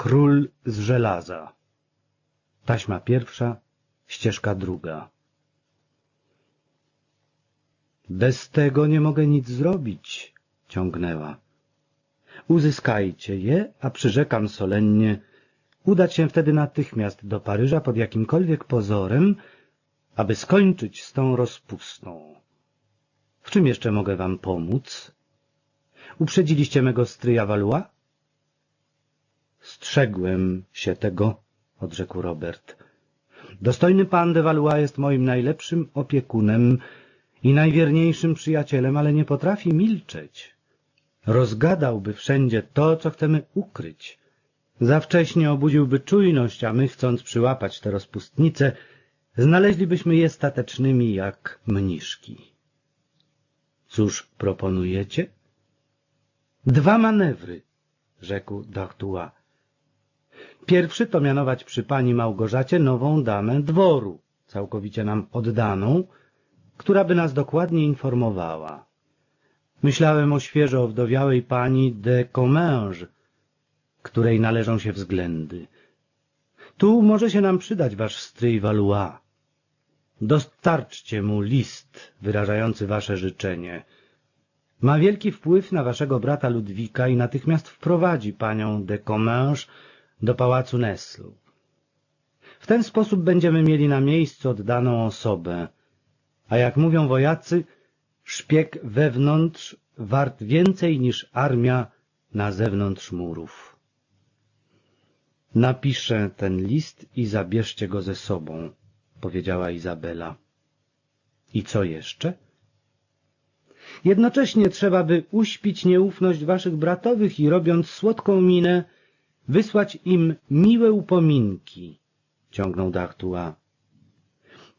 Król z żelaza. Taśma pierwsza, ścieżka druga. Bez tego nie mogę nic zrobić, ciągnęła. Uzyskajcie je, a przyrzekam solennie udać się wtedy natychmiast do Paryża pod jakimkolwiek pozorem, aby skończyć z tą rozpustą. W czym jeszcze mogę wam pomóc? Uprzedziliście mego stryja Valois? Strzegłem się tego, odrzekł Robert. Dostojny pan de Valois jest moim najlepszym opiekunem i najwierniejszym przyjacielem, ale nie potrafi milczeć. Rozgadałby wszędzie to, co chcemy ukryć. Za wcześnie obudziłby czujność, a my, chcąc przyłapać te rozpustnice, znaleźlibyśmy je statecznymi jak mniszki. Cóż proponujecie? Dwa manewry, rzekł D'Artois. Pierwszy to mianować przy pani Małgorzacie nową damę dworu, całkowicie nam oddaną, która by nas dokładnie informowała. Myślałem o świeżo owdowiałej pani de Comminges, której należą się względy. Tu może się nam przydać wasz stryj Valois. Dostarczcie mu list wyrażający wasze życzenie. Ma wielki wpływ na waszego brata Ludwika i natychmiast wprowadzi panią de Comminges do pałacu Neslu. W ten sposób będziemy mieli na miejscu oddaną osobę, a jak mówią wojacy, szpieg wewnątrz wart więcej niż armia na zewnątrz murów. Napiszę ten list i zabierzcie go ze sobą, powiedziała Izabela. I co jeszcze? Jednocześnie trzeba by uśpić nieufność waszych bratowych i robiąc słodką minę, wysłać im miłe upominki, ciągnął D'Artois.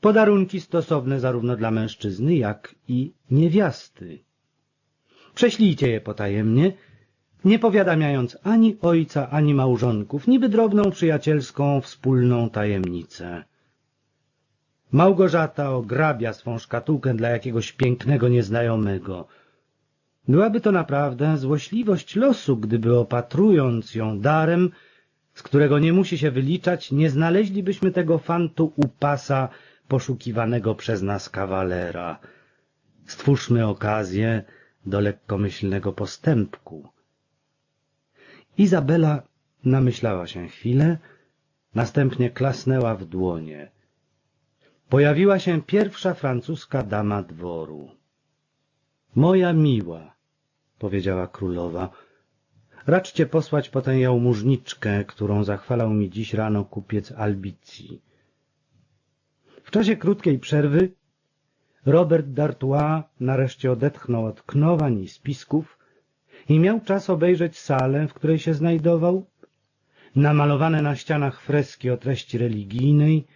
Podarunki stosowne zarówno dla mężczyzny, jak i niewiasty. Prześlijcie je potajemnie, nie powiadamiając ani ojca, ani małżonków, niby drobną przyjacielską, wspólną tajemnicę. Małgorzata ograbia swą szkatułkę dla jakiegoś pięknego nieznajomego. Byłaby to naprawdę złośliwość losu, gdyby opatrując ją darem, z którego nie musi się wyliczać, nie znaleźlibyśmy tego fantu u pasa poszukiwanego przez nas kawalera. Stwórzmy okazję do lekkomyślnego postępku. Izabela namyślała się chwilę, następnie klasnęła w dłonie. Pojawiła się pierwsza francuska dama dworu. Moja miła, powiedziała królowa, raczcie posłać po tę jałmużniczkę, którą zachwalał mi dziś rano kupiec Albicji. W czasie krótkiej przerwy Robert d'Artois nareszcie odetchnął od knowań i spisków i miał czas obejrzeć salę, w której się znajdował, namalowane na ścianach freski o treści religijnej,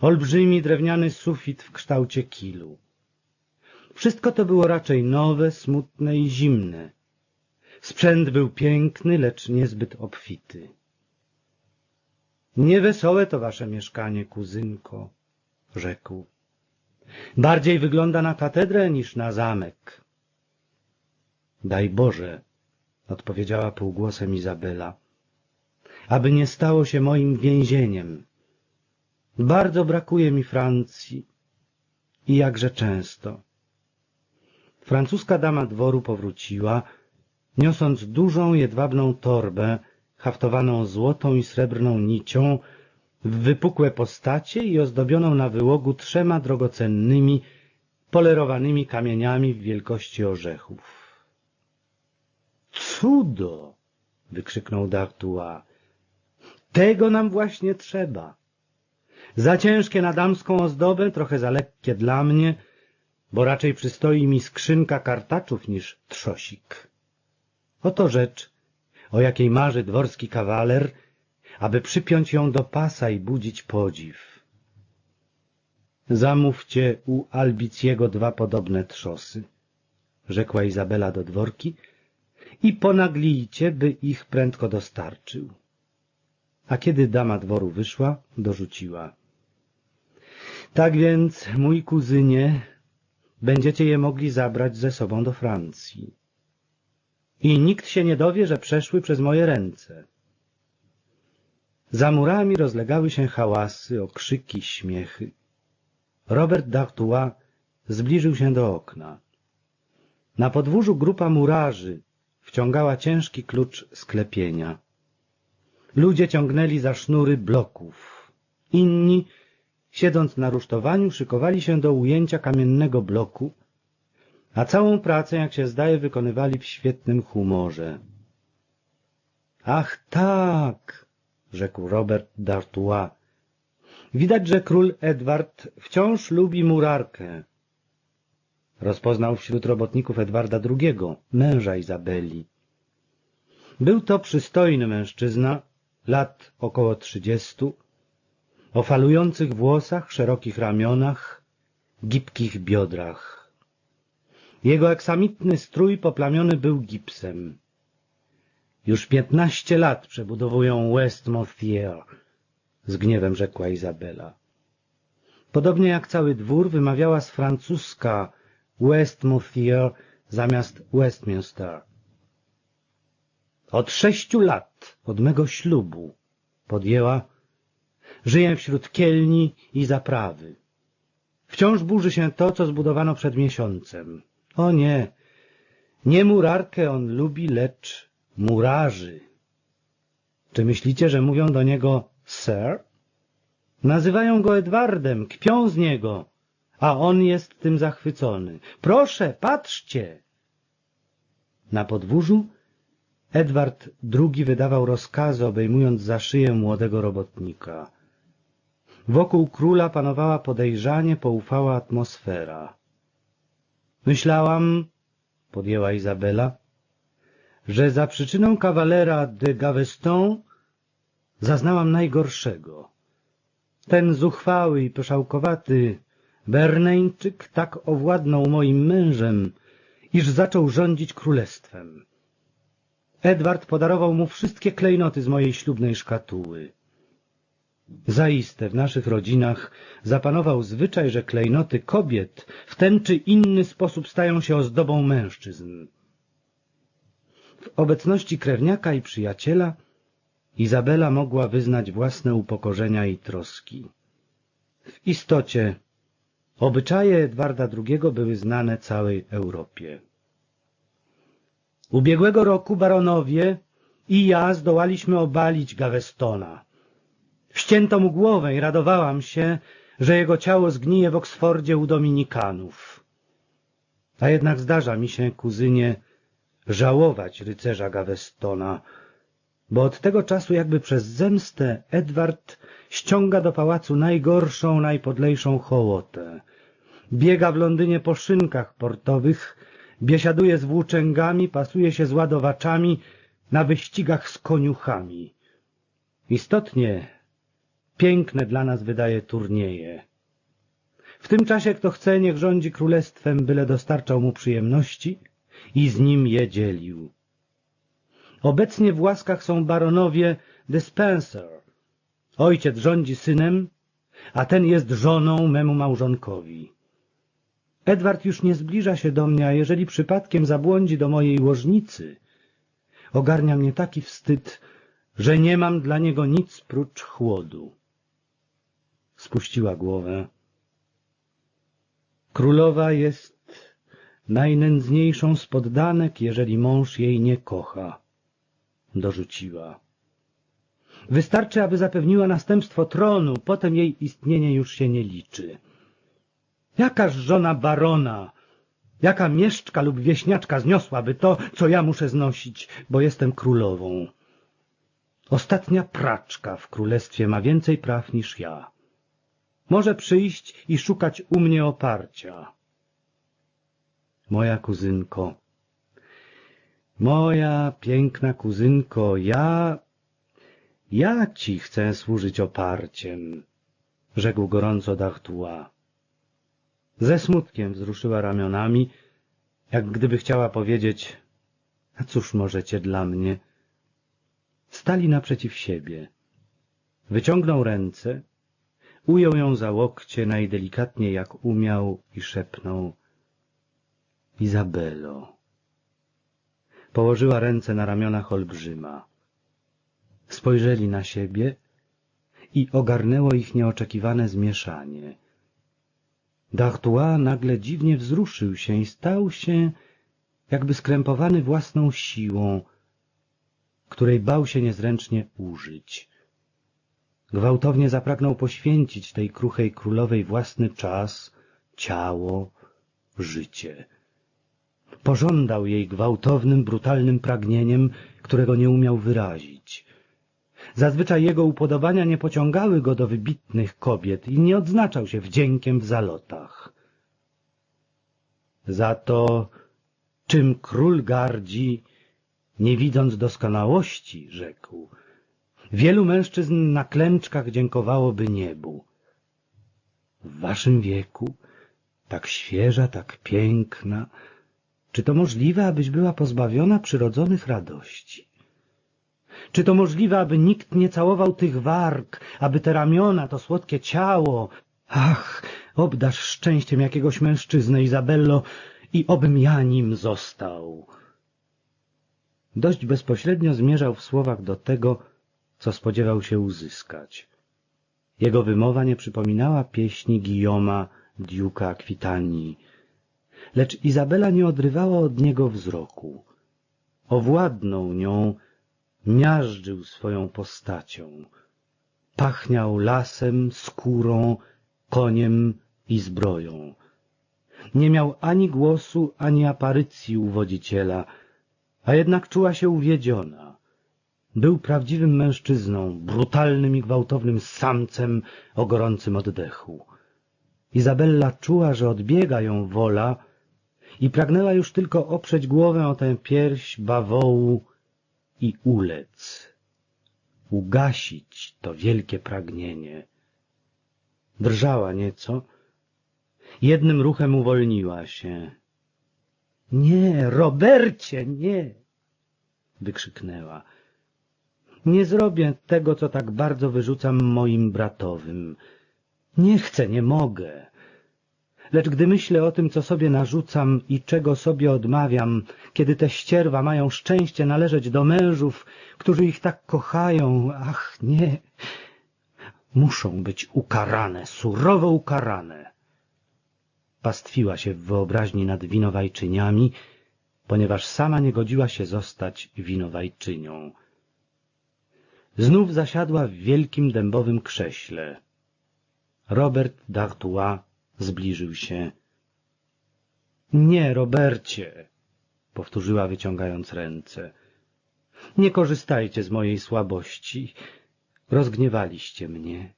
olbrzymi drewniany sufit w kształcie kilu. Wszystko to było raczej nowe, smutne i zimne. Sprzęt był piękny, lecz niezbyt obfity. Niewesołe to wasze mieszkanie, kuzynko, rzekł. Bardziej wygląda na katedrę niż na zamek. Daj Boże, odpowiedziała półgłosem Izabela, aby nie stało się moim więzieniem. Bardzo brakuje mi Francji i jakże często. Francuska dama dworu powróciła, niosąc dużą jedwabną torbę, haftowaną złotą i srebrną nicią, w wypukłe postacie i ozdobioną na wyłogu trzema drogocennymi, polerowanymi kamieniami w wielkości orzechów. Cudo! wykrzyknął D'Artois. Tego nam właśnie trzeba. Za ciężkie na damską ozdobę, trochę za lekkie dla mnie, bo raczej przystoi mi skrzynka kartaczów niż trzosik. Oto rzecz, o jakiej marzy dworski kawaler, aby przypiąć ją do pasa i budzić podziw. Zamówcie u Albiciego dwa podobne trzosy, rzekła Izabela do dworki, i ponaglijcie, by ich prędko dostarczył. A kiedy dama dworu wyszła, dorzuciła. Tak więc, mój kuzynie, będziecie je mogli zabrać ze sobą do Francji. I nikt się nie dowie, że przeszły przez moje ręce. Za murami rozlegały się hałasy, okrzyki, śmiechy. Robert d'Artois zbliżył się do okna. Na podwórzu grupa murarzy wciągała ciężki klucz sklepienia. Ludzie ciągnęli za sznury bloków. Inni, siedząc na rusztowaniu, szykowali się do ujęcia kamiennego bloku, a całą pracę, jak się zdaje, wykonywali w świetnym humorze. Ach tak, rzekł Robert d'Artois. Widać, że król Edward wciąż lubi murarkę. Rozpoznał wśród robotników Edwarda II, męża Izabeli. Był to przystojny mężczyzna, lat około trzydziestu, o falujących włosach, szerokich ramionach, gibkich biodrach. Jego eksamitny strój poplamiony był gipsem. Już piętnaście lat przebudowują Westmothier, z gniewem rzekła Izabela. Podobnie jak cały dwór wymawiała z francuska Westmothier zamiast Westminster. Od sześciu lat, od mego ślubu, podjęła, żyję wśród kielni i zaprawy. Wciąż burzy się to, co zbudowano przed miesiącem. O nie, nie murarkę on lubi, lecz murarzy. Czy myślicie, że mówią do niego sir? Nazywają go Edwardem, kpią z niego, a on jest tym zachwycony. Proszę, patrzcie! Na podwórzu Edward II wydawał rozkazy, obejmując za szyję młodego robotnika. Wokół króla panowała podejrzanie poufała atmosfera. Myślałam, podjęła Izabela, że za przyczyną kawalera de Gaveston zaznałam najgorszego. Ten zuchwały i pyszałkowaty Berneńczyk tak owładnął moim mężem, iż zaczął rządzić królestwem. Edward podarował mu wszystkie klejnoty z mojej ślubnej szkatuły. Zaiste w naszych rodzinach zapanował zwyczaj, że klejnoty kobiet w ten czy inny sposób stają się ozdobą mężczyzn. W obecności krewniaka i przyjaciela Izabela mogła wyznać własne upokorzenia i troski. W istocie obyczaje Edwarda II były znane całej Europie. Ubiegłego roku baronowie i ja zdołaliśmy obalić Gavestona. Ścięto mu głowę i radowałam się, że jego ciało zgnije w Oksfordzie u Dominikanów. A jednak zdarza mi się, kuzynie, żałować rycerza Gavestona, bo od tego czasu jakby przez zemstę Edward ściąga do pałacu najgorszą, najpodlejszą hołotę. Biega w Londynie po szynkach portowych, biesiaduje z włóczęgami, pasuje się z ładowaczami, na wyścigach z koniuchami. Istotnie piękne dla nas wydaje turnieje. W tym czasie kto chce, niech rządzi królestwem, byle dostarczał mu przyjemności i z nim je dzielił. Obecnie w łaskach są baronowie de Spencer. Ojciec rządzi synem, a ten jest żoną memu małżonkowi. Edward już nie zbliża się do mnie, a jeżeli przypadkiem zabłądzi do mojej łożnicy, ogarnia mnie taki wstyd, że nie mam dla niego nic prócz chłodu. Spuściła głowę. Królowa jest najnędzniejszą z poddanek, jeżeli mąż jej nie kocha, dorzuciła. Wystarczy, aby zapewniła następstwo tronu, potem jej istnienie już się nie liczy. Jakaż żona barona, jaka mieszczka lub wieśniaczka zniosłaby to, co ja muszę znosić, bo jestem królową? Ostatnia praczka w królestwie ma więcej praw niż ja. Może przyjść i szukać u mnie oparcia. Moja kuzynko, moja piękna kuzynko, ja, ja ci chcę służyć oparciem, rzekł gorąco D'Artois. Ze smutkiem wzruszyła ramionami, jak gdyby chciała powiedzieć, a cóż możecie dla mnie? Stali naprzeciw siebie. Wyciągnął ręce, ujął ją za łokcie najdelikatniej jak umiał i szepnął Izabelo. Położyła ręce na ramionach olbrzyma. Spojrzeli na siebie i ogarnęło ich nieoczekiwane zmieszanie. D'Artois nagle dziwnie wzruszył się i stał się jakby skrępowany własną siłą, której bał się niezręcznie użyć. Gwałtownie zapragnął poświęcić tej kruchej królowej własny czas, ciało, życie. Pożądał jej gwałtownym, brutalnym pragnieniem, którego nie umiał wyrazić. Zazwyczaj jego upodobania nie pociągały go do wybitnych kobiet i nie odznaczał się wdziękiem w zalotach. Za to, czym król gardzi, nie widząc doskonałości, rzekł, wielu mężczyzn na klęczkach dziękowałoby niebu. W waszym wieku, tak świeża, tak piękna, czy to możliwe, abyś była pozbawiona przyrodzonych radości? Czy to możliwe, aby nikt nie całował tych warg, aby te ramiona, to słodkie ciało... Ach, obdasz szczęściem jakiegoś mężczyznę, Izabello, i obym ja nim został. Dość bezpośrednio zmierzał w słowach do tego, co spodziewał się uzyskać. Jego wymowa nie przypominała pieśni Guillaume'a, Duke'a Akwitanii, lecz Izabela nie odrywała od niego wzroku. Owładnął nią, miażdżył swoją postacią. Pachniał lasem, skórą, koniem i zbroją. Nie miał ani głosu, ani aparycji uwodziciela, a jednak czuła się uwiedziona. Był prawdziwym mężczyzną, brutalnym i gwałtownym samcem o gorącym oddechu. Izabella czuła, że odbiega ją wola i pragnęła już tylko oprzeć głowę o tę pierś bawołu i ulec, ugasić to wielkie pragnienie. Drżała nieco, jednym ruchem uwolniła się. — Nie, Robercie, nie! — wykrzyknęła. — Nie zrobię tego, co tak bardzo wyrzucam moim bratowym. Nie chcę, nie mogę. Lecz gdy myślę o tym, co sobie narzucam i czego sobie odmawiam, kiedy te ścierwa mają szczęście należeć do mężów, którzy ich tak kochają, ach nie, muszą być ukarane, surowo ukarane. Pastwiła się w wyobraźni nad winowajczyniami, ponieważ sama nie godziła się zostać winowajczynią. Znów zasiadła w wielkim dębowym krześle. Robert d'Artois Zbliżył się. Nie, Robercie, powtórzyła wyciągając ręce. Nie korzystajcie z mojej słabości. Rozgniewaliście mnie.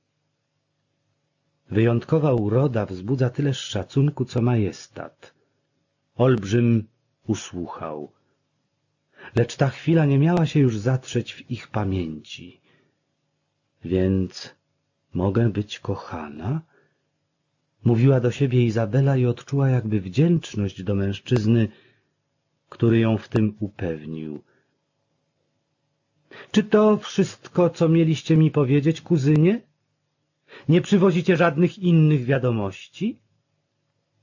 Wyjątkowa uroda wzbudza tyle szacunku, co majestat. Olbrzym usłuchał. Lecz ta chwila nie miała się już zatrzeć w ich pamięci. Więc mogę być kochana? Mówiła do siebie Izabela i odczuła jakby wdzięczność do mężczyzny, który ją w tym upewnił. Czy to wszystko, co mieliście mi powiedzieć, kuzynie? Nie przywozicie żadnych innych wiadomości?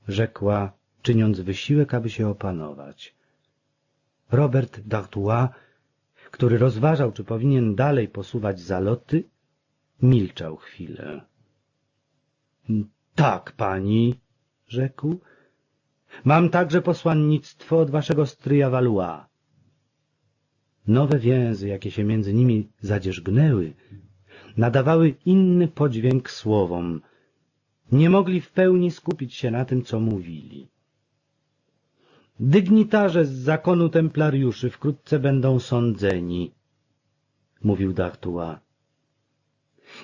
Rzekła, czyniąc wysiłek, aby się opanować. Robert d'Artois, który rozważał, czy powinien dalej posuwać zaloty, milczał chwilę. Tak, pani, rzekł. Mam także posłannictwo od waszego stryja Valois. Nowe więzy, jakie się między nimi zadzierzgnęły, nadawały inny podźwięk słowom. Nie mogli w pełni skupić się na tym, co mówili. Dygnitarze z zakonu templariuszy wkrótce będą sądzeni, mówił D'Artois.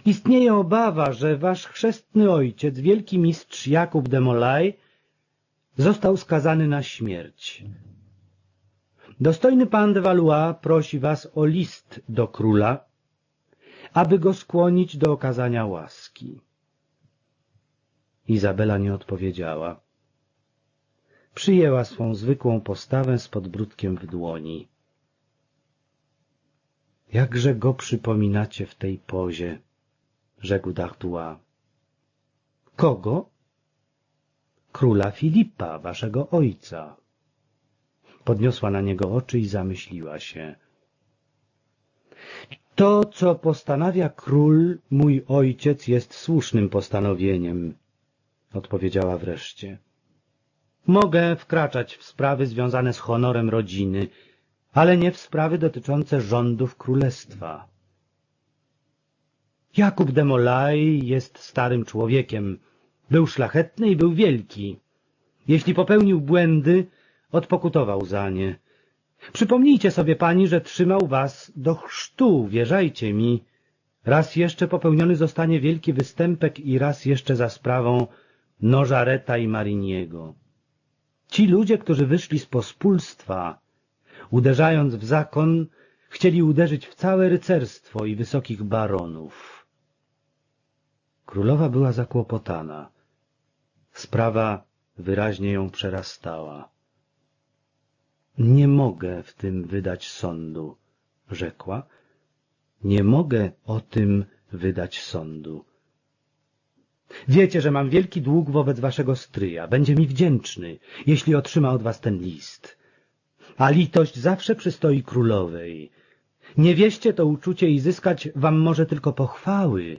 Istnieje obawa, że wasz chrzestny ojciec, wielki mistrz Jakub de Molay, został skazany na śmierć. Dostojny pan de Valois prosi was o list do króla, aby go skłonić do okazania łaski. Izabela nie odpowiedziała. Przyjęła swą zwykłą postawę z podbródkiem w dłoni. Jakże go przypominacie w tej pozie, rzekł D'Artois. Kogo? Króla Filipa, waszego ojca. Podniosła na niego oczy i zamyśliła się. To, co postanawia król, mój ojciec, jest słusznym postanowieniem, odpowiedziała wreszcie. Mogę wkraczać w sprawy związane z honorem rodziny, ale nie w sprawy dotyczące rządów królestwa. Jakub de Molay jest starym człowiekiem. Był szlachetny i był wielki. Jeśli popełnił błędy, odpokutował za nie. Przypomnijcie sobie pani, że trzymał was do chrztu, wierzajcie mi. Raz jeszcze popełniony zostanie wielki występek i raz jeszcze za sprawą Nożareta i Mariniego. Ci ludzie, którzy wyszli z pospólstwa, uderzając w zakon, chcieli uderzyć w całe rycerstwo i wysokich baronów. Królowa była zakłopotana. Sprawa wyraźnie ją przerastała. Nie mogę w tym wydać sądu, rzekła. Nie mogę o tym wydać sądu. Wiecie, że mam wielki dług wobec waszego stryja. Będzie mi wdzięczny, jeśli otrzyma od was ten list. A litość zawsze przystoi królowej. Nie wieście to uczucie i zyskać wam może tylko pochwały.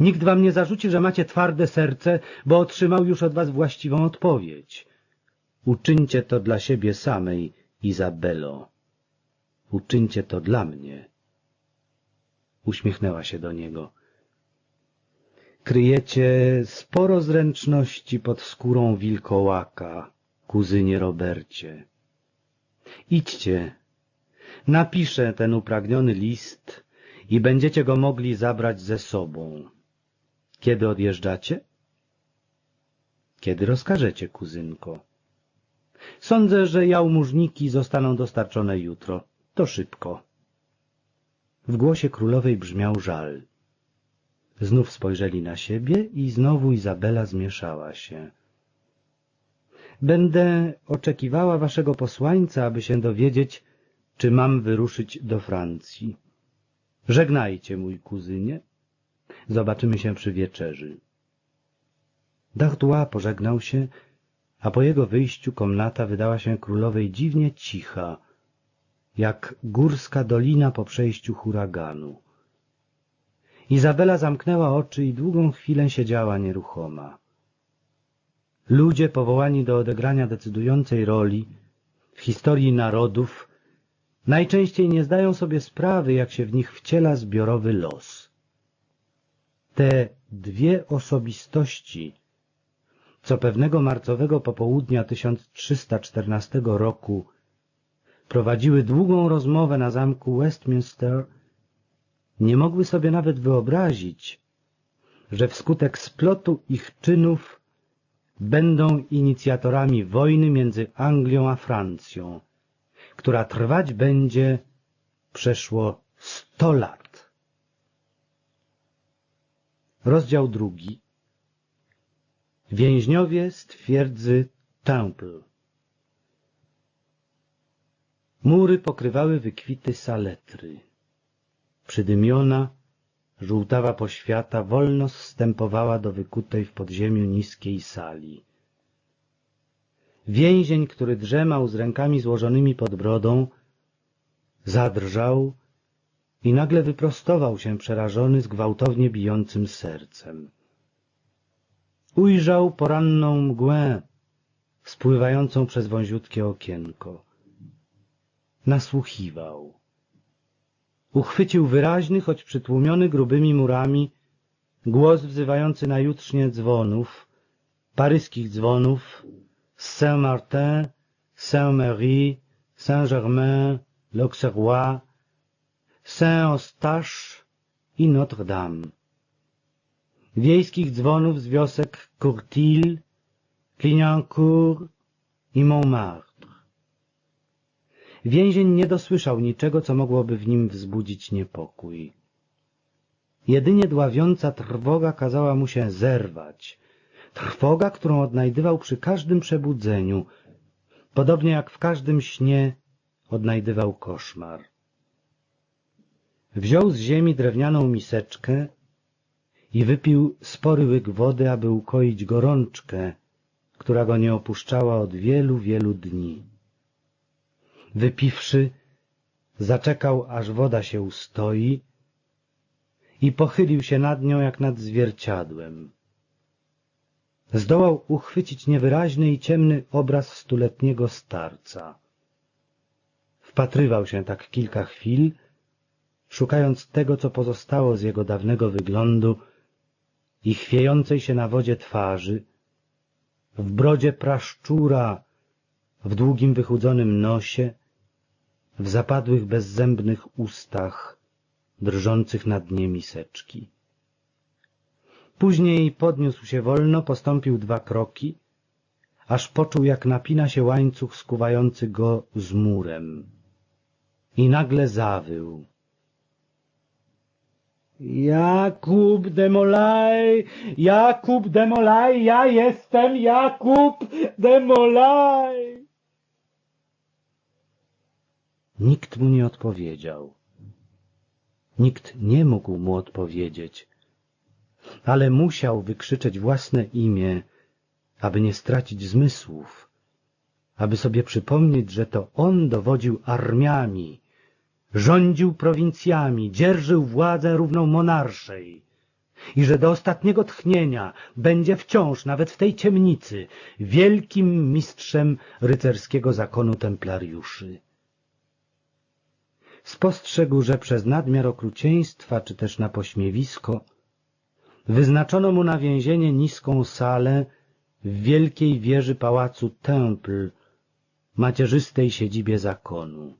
Nikt wam nie zarzuci, że macie twarde serce, bo otrzymał już od was właściwą odpowiedź. Uczyńcie to dla siebie samej, Izabelo. Uczyńcie to dla mnie. Uśmiechnęła się do niego. Kryjecie sporo zręczności pod skórą wilkołaka, kuzynie Robercie. Idźcie, napiszę ten upragniony list i będziecie go mogli zabrać ze sobą. Kiedy odjeżdżacie? Kiedy rozkażecie, kuzynko. Sądzę, że jałmużniki zostaną dostarczone jutro. To szybko. W głosie królowej brzmiał żal. Znów spojrzeli na siebie i znowu Izabela zmieszała się. Będę oczekiwała waszego posłańca, aby się dowiedzieć, czy mam wyruszyć do Francji. Żegnajcie, mój kuzynie. Zobaczymy się przy wieczerzy. D'Artois pożegnał się, a po jego wyjściu komnata wydała się królowej dziwnie cicha, jak górska dolina po przejściu huraganu. Izabela zamknęła oczy i długą chwilę siedziała nieruchoma. Ludzie powołani do odegrania decydującej roli w historii narodów najczęściej nie zdają sobie sprawy, jak się w nich wciela zbiorowy los. Te dwie osobistości, co pewnego marcowego popołudnia 1314 roku prowadziły długą rozmowę na zamku Westminster, nie mogły sobie nawet wyobrazić, że wskutek splotu ich czynów będą inicjatorami wojny między Anglią a Francją, która trwać będzie przeszło sto lat. Rozdział drugi. Więźniowie z twierdzy Temple. Mury pokrywały wykwity saletry. Przydymiona, żółtawa poświata wolno zstępowała do wykutej w podziemiu niskiej sali. Więzień, który drzemał z rękami złożonymi pod brodą, zadrżał i nagle wyprostował się przerażony z gwałtownie bijącym sercem. Ujrzał poranną mgłę spływającą przez wąziutkie okienko. Nasłuchiwał. Uchwycił wyraźny, choć przytłumiony grubymi murami, głos wzywający na jutrznie dzwonów, paryskich dzwonów Saint-Martin, Saint-Marie, Saint-Germain, l'Auxerrois, Saint-Eustache i Notre-Dame. Wiejskich dzwonów z wiosek Courtil, Clignancourt i Montmartre. Więzień nie dosłyszał niczego, co mogłoby w nim wzbudzić niepokój. Jedynie dławiąca trwoga kazała mu się zerwać. Trwoga, którą odnajdywał przy każdym przebudzeniu, podobnie jak w każdym śnie odnajdywał koszmar. Wziął z ziemi drewnianą miseczkę i wypił spory łyk wody, aby ukoić gorączkę, która go nie opuszczała od wielu, wielu dni. Wypiwszy, Zaczekał, aż woda się ustoi i pochylił się nad nią jak nad zwierciadłem. Zdołał uchwycić niewyraźny i ciemny obraz stuletniego starca. Wpatrywał się tak kilka chwil, szukając tego, co pozostało z jego dawnego wyglądu i chwiejącej się na wodzie twarzy, w brodzie praszczura, w długim wychudzonym nosie, w zapadłych bezzębnych ustach, drżących na dnie miseczki. Później podniósł się wolno, postąpił dwa kroki, aż poczuł, jak napina się łańcuch skuwający go z murem. I nagle zawył. Jakub Demolaj, Jakub Demolaj, ja jestem Jakub Demolaj. Nikt mu nie odpowiedział. Nikt nie mógł mu odpowiedzieć, ale musiał wykrzyczeć własne imię, aby nie stracić zmysłów, aby sobie przypomnieć, że to on dowodził armiami, rządził prowincjami, dzierżył władzę równą monarszej i że do ostatniego tchnienia będzie wciąż, nawet w tej ciemnicy, wielkim mistrzem rycerskiego zakonu templariuszy. Spostrzegł, że przez nadmiar okrucieństwa, czy też na pośmiewisko, wyznaczono mu na więzienie niską salę w wielkiej wieży pałacu Temple, macierzystej siedzibie zakonu.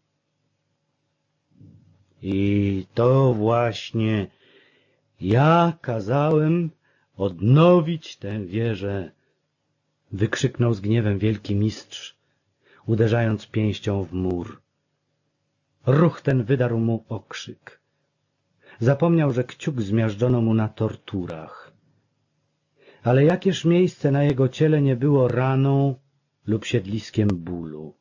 I to właśnie ja kazałem odnowić tę wieżę, wykrzyknął z gniewem wielki mistrz, uderzając pięścią w mur. Ruch ten wydarł mu okrzyk. Zapomniał, że kciuk zmiażdżono mu na torturach. Ale jakież miejsce na jego ciele nie było raną lub siedliskiem bólu.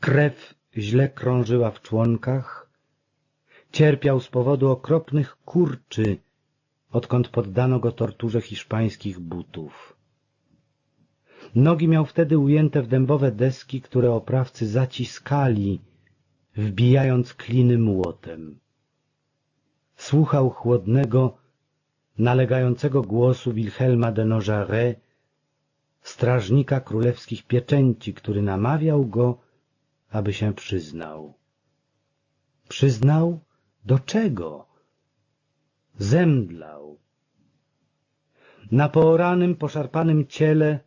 Krew źle krążyła w członkach, cierpiał z powodu okropnych kurczy, odkąd poddano go torturze hiszpańskich butów. Nogi miał wtedy ujęte w dębowe deski, które oprawcy zaciskali, wbijając kliny młotem. Słuchał chłodnego, nalegającego głosu Wilhelma de Nojaret, strażnika królewskich pieczęci, który namawiał go, aby się przyznał. Przyznał do czego? Zemdlał. Na pooranym, poszarpanym ciele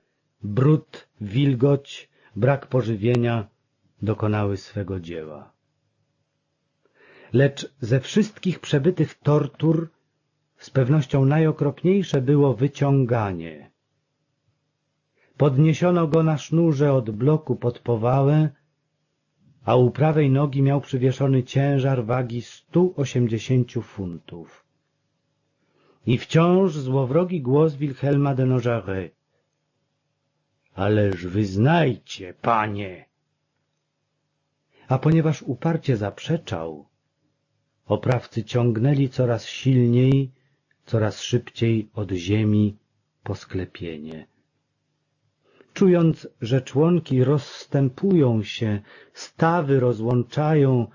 brud, wilgoć, brak pożywienia dokonały swego dzieła. Lecz ze wszystkich przebytych tortur z pewnością najokropniejsze było wyciąganie. Podniesiono go na sznurze od bloku pod powałę, a u prawej nogi miał przywieszony ciężar wagi stu osiemdziesięciu funtów. I wciąż złowrogi głos Wilhelma de Nojaret. Ależ wyznajcie, panie! A ponieważ uparcie zaprzeczał, oprawcy ciągnęli coraz silniej, coraz szybciej od ziemi po sklepienie. Czując, że członki rozstępują się, stawy rozłączają,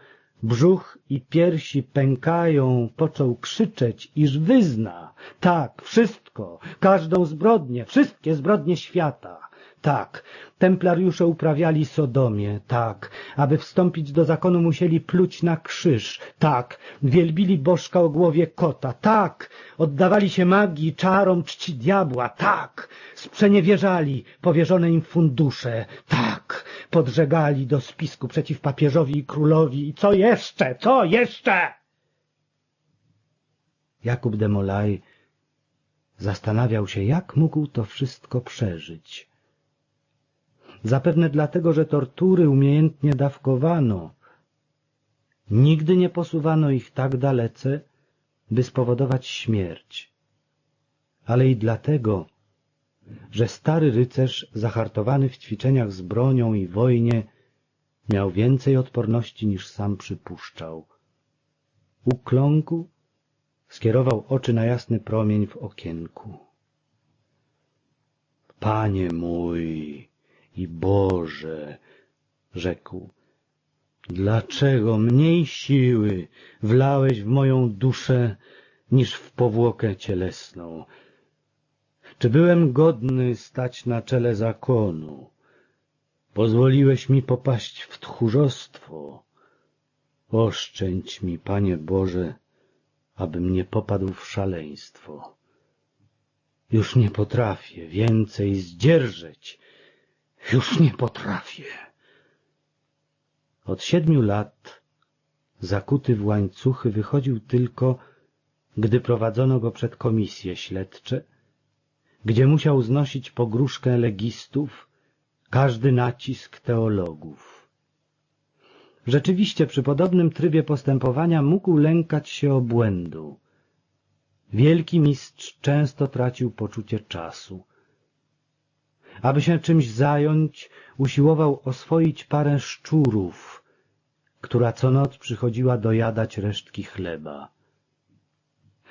brzuch i piersi pękają, począł krzyczeć, iż wyzna, tak, wszystko, każdą zbrodnię, wszystkie zbrodnie świata. Tak, templariusze uprawiali sodomię, tak, aby wstąpić do zakonu musieli pluć na krzyż, tak, wielbili bożka o głowie kota, tak, oddawali się magii, czarom, czci diabła, tak, sprzeniewierzali powierzone im fundusze, tak, podżegali do spisku przeciw papieżowi i królowi. I co jeszcze, co jeszcze? Jakub de Molay zastanawiał się, jak mógł to wszystko przeżyć. Zapewne dlatego, że tortury umiejętnie dawkowano. Nigdy nie posuwano ich tak dalece, by spowodować śmierć. Ale i dlatego, że stary rycerz, zahartowany w ćwiczeniach z bronią i wojnie, miał więcej odporności niż sam przypuszczał. Ukląkł, skierował oczy na jasny promień w okienku. Panie mój, i Boże, rzekł, Dlaczego mniej siły wlałeś w moją duszę niż w powłokę cielesną? Czy byłem godny stać na czele zakonu? Pozwoliłeś mi popaść w tchórzostwo. Oszczędź mi, Panie Boże, abym nie popadł w szaleństwo. Już nie potrafię więcej zdzierżeć. Już nie potrafię. Od siedmiu lat, zakuty w łańcuchy, wychodził tylko, gdy prowadzono go przed komisje śledcze, gdzie musiał znosić pogróżkę legistów, każdy nacisk teologów. Rzeczywiście przy podobnym trybie postępowania mógł lękać się obłędu. Wielki mistrz często tracił poczucie czasu. Aby się czymś zająć, usiłował oswoić parę szczurów, która co noc przychodziła dojadać resztki chleba.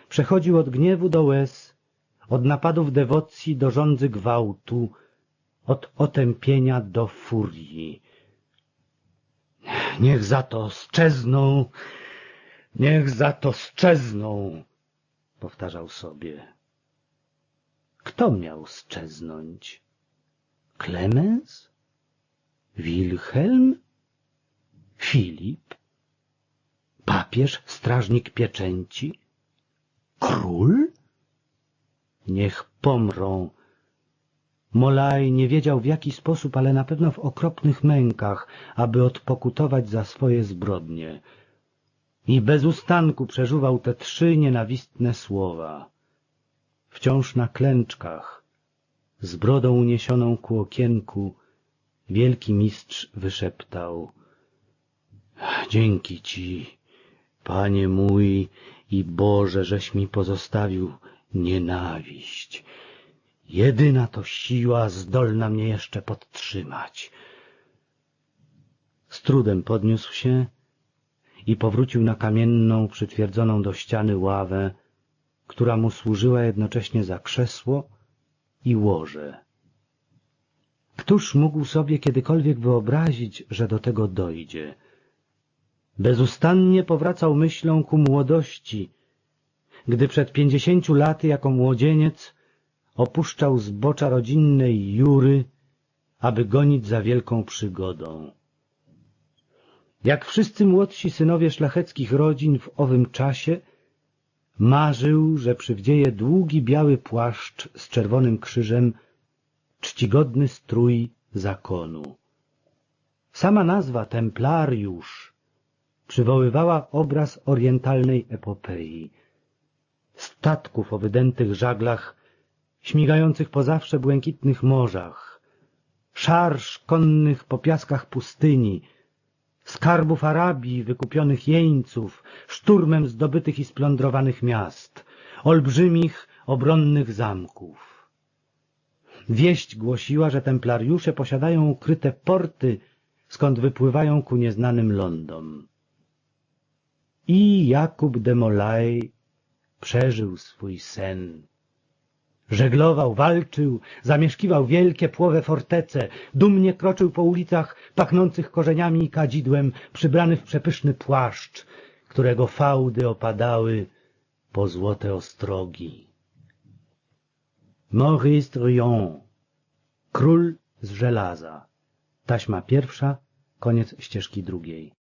Przechodził od gniewu do łez, od napadów dewocji do żądzy gwałtu, od otępienia do furii. Niech za to sczezną, niech za to sczezną, powtarzał sobie. Kto miał szczeznąć? Klemens? Wilhelm? Filip? Papież, strażnik pieczęci? Król? Niech pomrą. Molaj nie wiedział w jaki sposób, ale na pewno w okropnych mękach, aby odpokutować za swoje zbrodnie. I bez ustanku przeżuwał te trzy nienawistne słowa. Wciąż na klęczkach, z brodą uniesioną ku okienku, wielki mistrz wyszeptał — Dzięki Ci, Panie mój i Boże, żeś mi pozostawił nienawiść. Jedyna to siła zdolna mnie jeszcze podtrzymać. Z trudem podniósł się i powrócił na kamienną, przytwierdzoną do ściany ławę, która mu służyła jednocześnie za krzesło i łoże. Któż mógł sobie kiedykolwiek wyobrazić, że do tego dojdzie? Bezustannie powracał myślą ku młodości, gdy przed pięćdziesięciu laty jako młodzieniec opuszczał zbocza rodzinnej Jury, aby gonić za wielką przygodą. Jak wszyscy młodsi synowie szlacheckich rodzin w owym czasie, marzył, że przywdzieje długi biały płaszcz z czerwonym krzyżem, czcigodny strój zakonu. Sama nazwa Templariusz przywoływała obraz orientalnej epopei. Statków o wydętych żaglach, śmigających po zawsze błękitnych morzach, szarż konnych po piaskach pustyni, skarbów Arabii, wykupionych jeńców, szturmem zdobytych i splądrowanych miast, olbrzymich, obronnych zamków. Wieść głosiła, że templariusze posiadają ukryte porty, skąd wypływają ku nieznanym lądom. I Jakub de Molay przeżył swój sen. Żeglował, walczył, zamieszkiwał wielkie płowe fortece, dumnie kroczył po ulicach pachnących korzeniami i kadzidłem, przybrany w przepyszny płaszcz, którego fałdy opadały po złote ostrogi. Maurice Król z żelaza. Taśma pierwsza, koniec ścieżki drugiej.